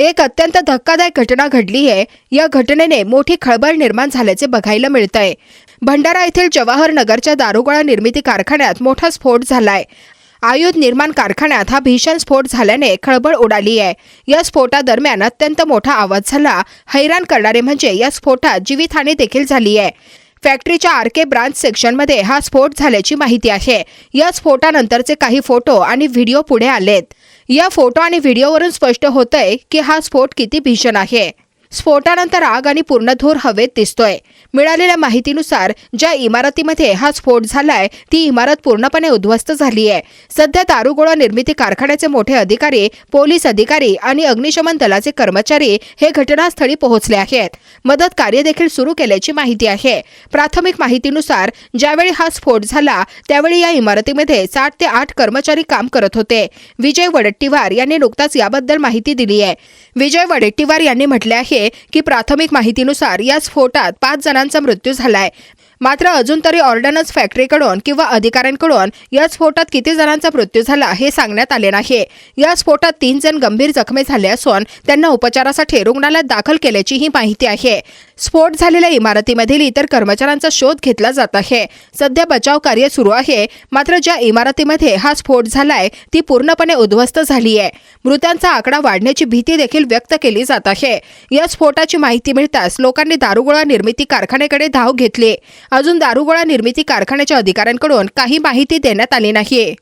एक अत्यंत धक्कादायक घटना घडली आहे. या घटनेने मोठी खळबळ निर्माण झाल्याचे बघायला मिळतंय. भंडारा येथील जवाहर नगरच्या दारुगोळा निर्मिती कारखान्यात मोठा स्फोट झालाय. आयुध निर्माण कारखान्यात हा भीषण स्फोट झाल्याने खळबळ उडाली आहे. या स्फोटादरम्यान अत्यंत मोठा आवाज झाला. हैराण करणारे म्हणजे या स्फोटात जीवितहानी देखील झाली आहे. फॅक्टरीच्या आर के ब्रांच सेक्शनमध्ये हा स्फोट झाल्याची माहिती आहे. या स्फोटानंतरचे काही फोटो आणि व्हिडिओ पुढे आलेत. या फोटो आणि व्हिडिओवरून स्पष्ट होतंय की हा स्फोट किती भीषण आहे. स्फोटानंतर आग आणि पूर्ण धूर हवेत दिसतोय. मिळालेल्या माहितीनुसार ज्या इमारतीमध्ये हा स्फोट झालाय ती इमारत पूर्णपणे उद्ध्वस्त झाली आहे सध्या दारुगोळा निर्मिती कारखान्याचे मोठे अधिकारी पोलीस अधिकारी आणि अग्निशमन दलाचे कर्मचारी हे घटनास्थळी पोहोचले आहेत. मदत कार्य देखील सुरू केल्याची माहिती आहे. प्राथमिक माहितीनुसार ज्यावेळी हा स्फोट झाला त्यावेळी या इमारतीमध्ये सात ते आठ कर्मचारी काम करत होते. विजय वडट्टीवार यांनी नुकताच याबद्दल माहिती दिली आहे विजय वडेट्टीवार यांनी म्हटले आहे की प्राथमिक माहितीनुसार या स्फोटात पाच जणांचा मृत्यू झालाय. मात्र अजून तरी ऑर्डनन्स फॅक्टरीकडून किंवा अधिकाऱ्यांकडून या स्फोटात किती जणांचा मृत्यू झाला हे सांगण्यात आले नाही. या स्फोटात तीन जण गंभीर जखमी झाले असून त्यांना उपचारासाठी रुग्णालयात दाखल केल्याची ही माहिती आहे. स्फोट झालेल्या इमारतीमधील इतर कर्मचाऱ्यांचा शोध घेतला जात आहे. सध्या बचाव कार्य सुरू आहे. मात्र ज्या इमारतीमध्ये हा स्फोट झालाय ती पूर्णपणे उद्ध्वस्त झाली आहे. मृतांचा आकडा वाढण्याची भीती देखील व्यक्त केली जात आहे. या स्फोटाची माहिती मिळताच लोकांनी दारुगोळा निर्मिती कारखान्याकडे धाव घेतली. अजून दारुगोळा निर्मिती कारखान्याच्या अधिकाऱ्यांकडून काही माहिती देण्यात आली नाहीये.